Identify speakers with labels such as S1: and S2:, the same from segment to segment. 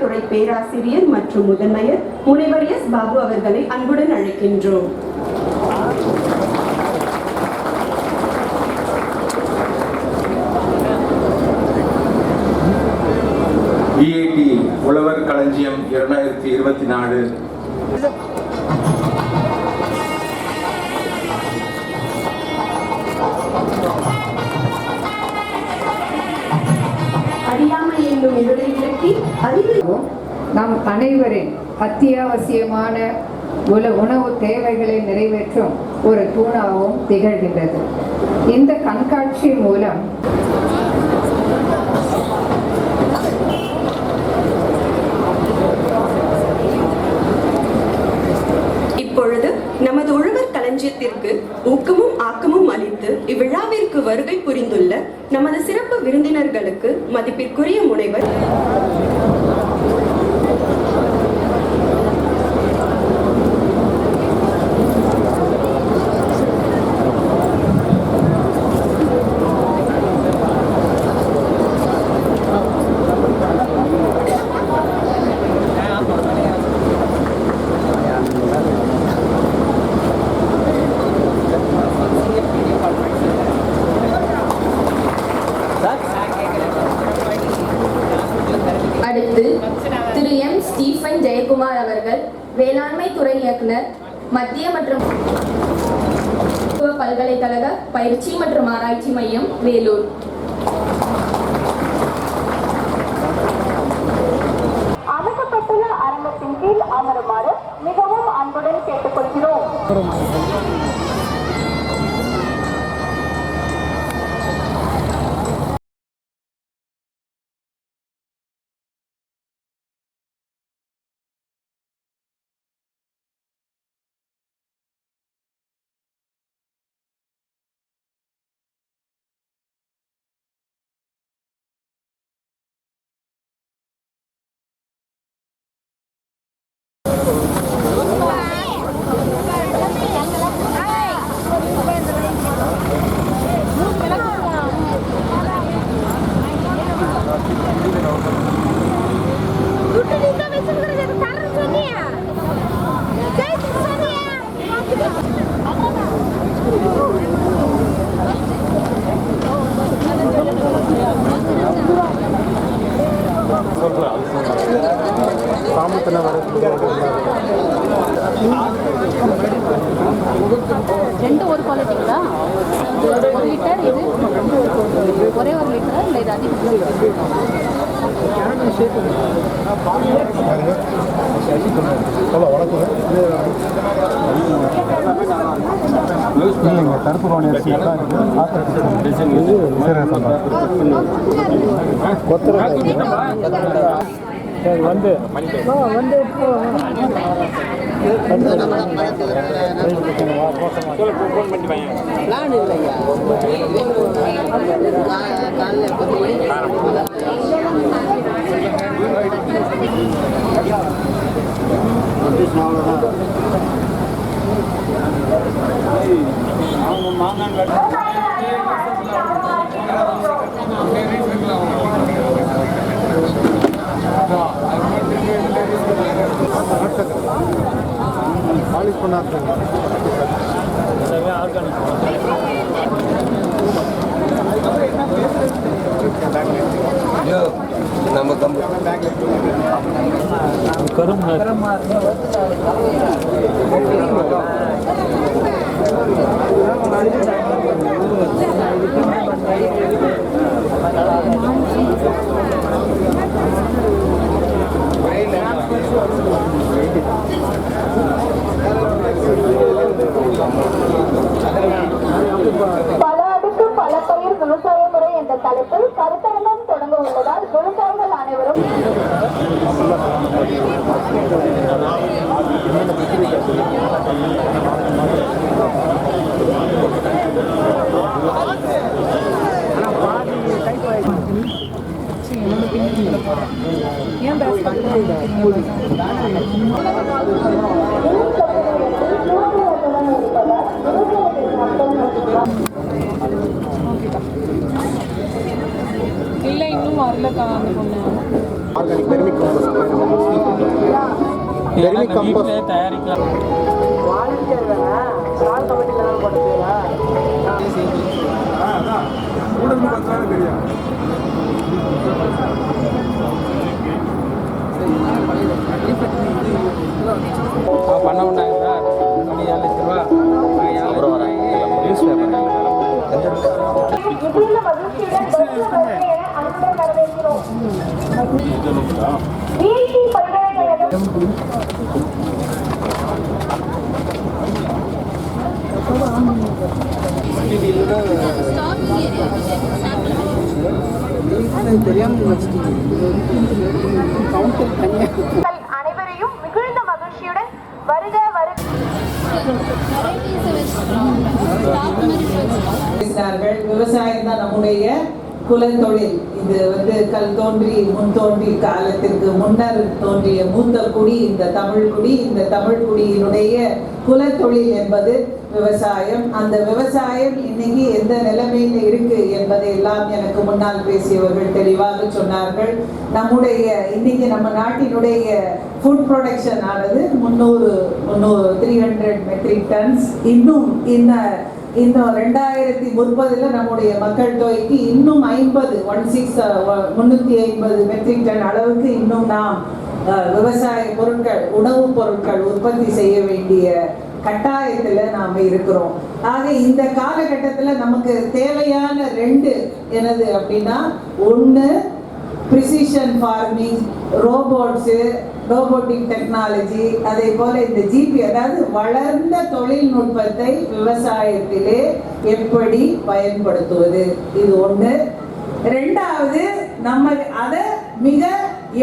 S1: துறை பேராசிரியர் மற்றும் முதன்மையர் முனைவர் எஸ். பாபு அவர்களை அன்புடன் அழைக்கின்றோம்.
S2: உழவர் களஞ்சியம் இரண்டாயிரத்தி இருபத்தி நாலு
S1: அறிவு
S3: நம் அனைவரின் அத்தியாவசியமான உல உணவு தேவைகளை நிறைவேற்றும் ஒரு தூணாகவும் திகழ்கின்றது. இந்த கண்காட்சி மூலம்
S1: இப்பொழுது நமது உழவர் களஞ்சியத்திற்கு ஊக்கமும் ஆக்கமும் அளித்து இவ்விழாவிற்கு வருகை புரிந்துள்ள நமது சிறப்பு விருந்தினர்களுக்கு மதிப்பிற்குரிய முனைவர்
S4: அடுத்து திரு எம் ஸ்டீஃபன் ஜெயக்குமார் அவர்கள் வேளாண்மை துறை இயக்குனர் மத்திய மற்றும் பல்கலைக்கழக பயிற்சி மற்றும் ஆராய்ச்சி மையம் வேலூர்.
S5: அமைக்கப்பட்டுள்ள அரங்கத்தின் கீழ் அமருமாறு மிகவும் அன்புடன் கேட்டுக்கொள்கிறோம்.
S6: ரெண்டு ஒரு குவாலிட்டிங்களா ஒரு லிட்டர் இது? ஒரே ஒரு லிட்டரா இல்லை
S7: இல்லைங்க கருப்பு அரிசி தான் இருக்குது கொத்தரை சரி வந்து. வந்து. Konaklı. Yok. Nama kamu. Karım mı? Karım mı? Karım mı?
S5: பல அடுக்கு பல பயிர் விவசாய முறை என்ற தலைப்பில் கருத்தரங்கம் தொடங்க உள்ளதால் விவசாயிகள் அனைவரும்
S6: இல்லை இன்னும் வரலக்கா அந்த பொண்ணு.
S8: தயாரிக்கலாம். வாழ்க்கை சார்
S6: கமிட்டி
S5: போட்டுக்கலாம் அனைவரையும் மிகுந்த மகிழ்ச்சியுடன் வருக வருக.
S9: விவசாயிகள் விவசாயம் தான் நம்முடைய குலத்தொழில். இது வந்து கல் தோன்றி முன் தோன்றி காலத்திற்கு முன்னர் தோன்றிய மூத்த குடி இந்த தமிழ் குடி இந்த தமிழ் குடியினுடைய குலத்தொழில் என்பது விவசாயம். அந்த விவசாயம் இன்னைக்கு எந்த நிலைமையில இருக்கு என்பதை எல்லாம் எனக்கு முன்னால் பேசியவர்கள் தெளிவாக சொன்னார்கள். நம்முடைய இன்னைக்கு நம்ம நாட்டினுடைய ஃபுட் ப்ரொடக்ஷன் ஆனது முந்நூறு முந்நூறு த்ரீ ஹண்ட்ரட் மெட்ரிக் டன்ஸ் இன்னும் இந்த இன்னும் ரெண்டாயிரத்தி முப்பதுல நம்முடைய மக்கள் தொகைக்கு இன்னும் ஐம்பது ஒன் சிக்ஸ் uh, முன்னூத்தி ஐம்பது மெட்ரிக் டன் அளவுக்கு இன்னும் நாம் uh, விவசாய பொருட்கள் உணவுப் பொருட்கள் உற்பத்தி செய்ய வேண்டிய கட்டாயத்துல நாம இருக்கிறோம். ஆக இந்த காலகட்டத்துல நமக்கு தேவையான ரெண்டு என்னது அப்படின்னா ஒன்று precision farming robots robotic technology அதே போல இந்த ஜிபி அதாவது வளர்ந்த தொழில்நுட்பத்தை விவசாயத்திலே எப்படி பயன்படுத்துவது? இது ஒண்ணு. ரெண்டாவது நம்ம அதை மிக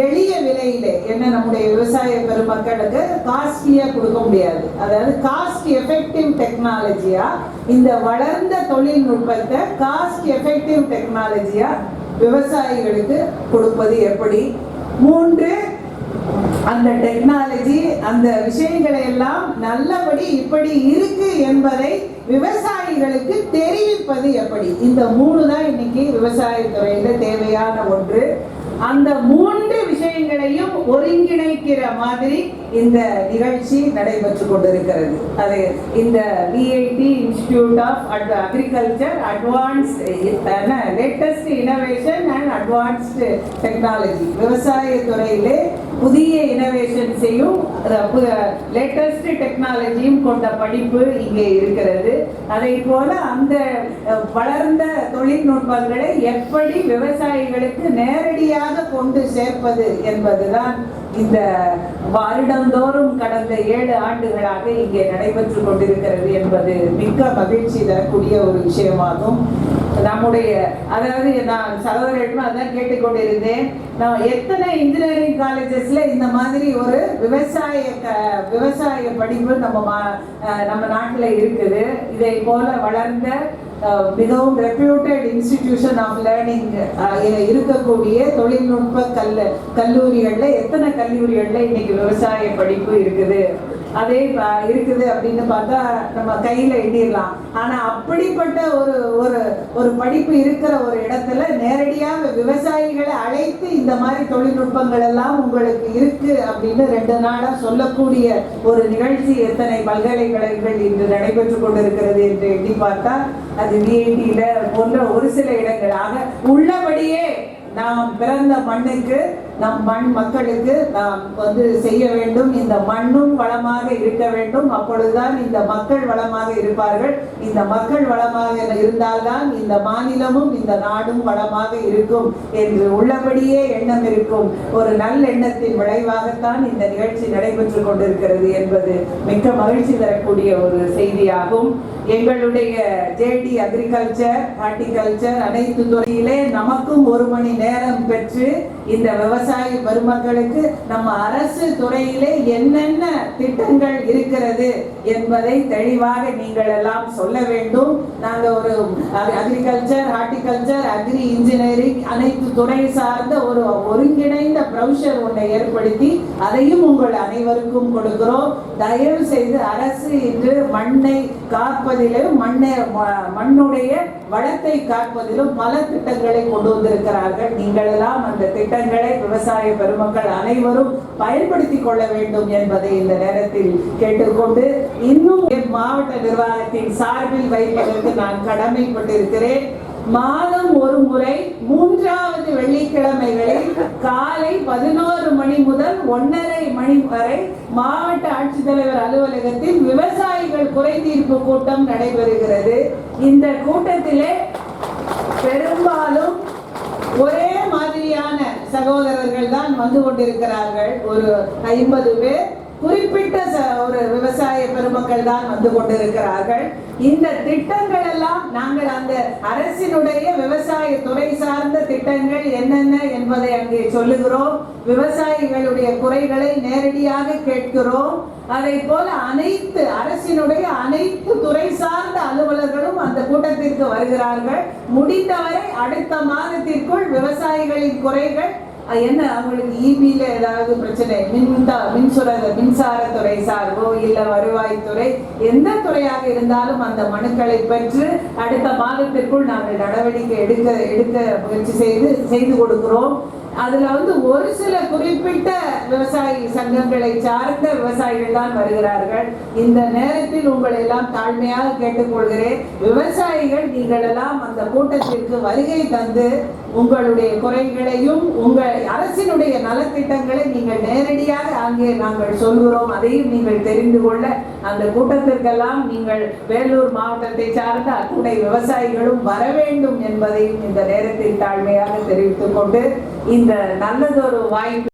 S9: எளிய விலையிலே என்ன நம்முடைய விவசாய பெருமக்களுக்கு காஸ்ட்லியா கொடுக்க முடியாது. அதாவது காஸ்ட் எஃபெக்டிவ் டெக்னாலஜியா இந்த வளர்ந்த தொழில்நுட்பத்தை காஸ்ட் எஃபெக்டிவ் டெக்னாலஜியா விவசாயிகளுக்கு கொடுப்பது எப்படி? மூன்று அந்த டெக்னாலஜி அந்த விஷயங்களை எல்லாம் நல்லபடி இப்படி இருக்கு என்பதை விவசாயிகளுக்கு தெரிவிப்பது எப்படி? இந்த மூணு தான் இன்னைக்கு விவசாயத்துறையில தேவையான ஒன்று. அந்த மூன்று விஷயங்களையும் ஒருங்கிணைக்கிற மாதிரி இந்த நிகழ்ச்சி நடைபெற்று கொண்டிருக்கிறது. அது இந்த VIT institute of at agriculture advanced latest innovation and advanced technology விவசாய துறையிலே புதிய இனோவேஷன்ஸையும் லேட்டஸ்ட் டெக்னாலஜியும் கொண்ட படிப்பு இங்கே இருக்கிறது. அதை போல அந்த வளர்ந்த தொழில்நுட்பங்களை எப்படி விவசாயிகளுக்கு நேரடியாக கொண்டு சேர்ப்பது என்பதுதான் இந்த வருடந்தோறும் கடந்த ஏழு ஆண்டுகளாக இங்கே நடைபெற்று கொண்டிருக்கிறது என்பது மிக்க மகிழ்ச்சி தரக்கூடிய ஒரு விஷயமாகும். நம்முடைய அதாவது நான் சகோதரிடம் அதான் கேட்டுக்கொண்டிருந்தேன். நான் எத்தனை இன்ஜினியரிங் காலேஜஸ்ல இந்த மாதிரி ஒரு விவசாய க- விவசாய படிப்பு நம்ம மா- நம்ம நாட்டில் இருக்குது. இதை போல வளர்ந்த மிகவும் ரெப்யூட்டட் இன்ஸ்டிடியூஷன் ஆஃப் லேர்னிங் இருக்கக்கூடிய தொழில்நுட்ப கல் கல்லூரிகளில் எத்தனை கல்லூரிகளில் இன்னைக்கு விவசாய படிப்பு இருக்குது? அதே இருக்குது அப்படின்னு பார்த்தா நம்ம கையில் எண்ணிடலாம். ஆனால் அப்படிப்பட்ட ஒரு ஒரு ஒரு படிப்பு இருக்கிற ஒரு இடத்துல நேரடியாக விவசாயிகளை அழைத்து இந்த மாதிரி தொழில்நுட்பங்கள் எல்லாம் உங்களுக்கு இருக்கு அப்படின்னு ரெண்டு நாளாக சொல்லக்கூடிய ஒரு நிகழ்ச்சி எத்தனை பல்கலைக்கழகங்கள் இன்று நடைபெற்று கொண்டிருக்கிறது என்று எண்ணி பார்த்தா அது விஐடியில போன்ற ஒரு சில இடங்களாக உள்ளபடியே நாம் பிறந்த மண்ணுக்கு நம் மண் மக்களுக்கு நாம் வந்து செய்ய வேண்டும். இந்த மண்ணும் வளமாக இருக்க வேண்டும். அப்பொழுதுதான் இந்த மக்கள் வளமாக இருப்பார்கள். இந்த மக்கள் வளமாக இருந்தால்தான் இந்த மாநிலமும் இந்த நாடும் வளமாக இருக்கும் என்று உள்ளபடியே எண்ணம் இருக்கும். ஒரு நல்லெண்ணத்தின் விளைவாகத்தான் இந்த நிகழ்ச்சி நடைபெற்று கொண்டிருக்கிறது என்பது மிக்க மகிழ்ச்சி தரக்கூடிய ஒரு செய்தியாகும். எங்களுடைய ஜேடி அக்ரிகல்ச்சர் ஹார்டிகல்ச்சர் அனைத்து துறையிலே நமக்கும் ஒரு மணி நேரம் பெற்று இந்த விவசாய பெருமக்களுக்கு நம்ம அரசு துறையிலே என்னென்ன திட்டங்கள் இருக்கிறது என்பதை தெளிவாக நீங்கள் எல்லாம் சொல்ல வேண்டும். நாங்கள் ஒரு அக்ரிகல்ச்சர் ஹார்டிகல்ச்சர் அக்ரி இன்ஜினியரிங் அனைத்து துறை சார்ந்த ஒரு ஒருங்கிணைந்த ப்ரௌஷர் ஒன்றை ஏற்படுத்தி அதையும் உங்கள் அனைவருக்கும் கொடுக்கிறோம். தயவு செய்து அரசு இன்று மண்ணை காப்ப காப்பதிலும் மண்ணை மண்ணுடைய வளத்தை காப்பதிலும் பல திட்டங்களை கொண்டு வந்திருக்கிறார்கள். நீங்கள் எல்லாம் அந்த திட்டங்களை விவசாய பெருமக்கள் அனைவரும் பயன்படுத்திக் கொள்ள வேண்டும் என்பதை இந்த நேரத்தில் கேட்டுக்கொண்டு இன்னும் என் மாவட்ட நிர்வாகத்தின் சார்பில் வைப்பதற்கு நான் கடமைப்பட்டிருக்கிறேன். மாதம் ஒரு முறை மூன்றாவது வெள்ளிக்கிழமைகளில் காலை பதினோரு மணி முதல் ஒன்றரை மணி வரை மாவட்ட ஆட்சித்தலைவர் அலுவலகத்தில் விவசாயிகள் குறை தீர்ப்பு கூட்டம் நடைபெறுகிறது. இந்த கூட்டத்திலே பெரும்பாலும் ஒரே மாதிரியான சகோதரர்கள் தான் வந்து கொண்டிருக்கிறார்கள். ஒரு ஐம்பது பேர் குறிப்பிட்ட ஒரு விவசாய பெருமக்கள் தான் வந்து கொண்டிருக்கிறார்கள். இந்த திட்டங்கள் எல்லாம் நாங்கள் அந்த அரசினுடைய விவசாய துறை சார்ந்த திட்டங்கள் என்னென்ன என்பதை அங்கே சொல்லுகிறோம். விவசாயிகளுடைய குறைகளை நேரடியாக கேட்கிறோம். அதை போல அனைத்து அரசினுடைய அனைத்து துறை சார்ந்த அலுவலர்களும் அந்த கூட்டத்திற்கு வருகிறார்கள். முடிந்தவரை அடுத்த மாதத்திற்குள் விவசாயிகளின் குறைகள் என்ன? அவங்களுக்கு இபியில ஏதாவது பிரச்சனை? மின்தா மின்சுர மின்சாரத்துறை சார்போ? இல்ல வருவாய்த்துறை எந்த துறையாக இருந்தாலும் அந்த மனுக்களை பெற்று அடுத்த மாதத்திற்குள் நாங்கள் நடவடிக்கை எடுக்க எடுக்க முயற்சி செய்து செய்து கொடுக்கிறோம். அதுல வந்து ஒரு சில குறிப்பிட்ட விவசாயி சங்கங்களை சார்ந்த விவசாயிகள் தான் வருகிறார்கள். இந்த நேரத்தில் உங்களை எல்லாம் தாழ்மையாக கேட்டுக்கொள்கிறேன். விவசாயிகள் நீங்கள் எல்லாம் அந்த கூட்டத்திற்கு வருகை தந்து உங்களுடைய குறைகளையும் உங்கள் அரசினுடைய நலத்திட்டங்களை நீங்கள் நேரடியாக அங்கே நாங்கள் சொல்கிறோம். அதையும் நீங்கள் தெரிந்து கொள்ள அந்த கூட்டத்திற்கெல்லாம் நீங்கள் வேலூர் மாவட்டத்தை சார்ந்த அத்துணை விவசாயிகளும் வர வேண்டும் என்பதையும் இந்த நேரத்தில் தாழ்மையாக தெரிவித்துக் கொண்டு இந்த நல்லதொரு வாய்ப்பு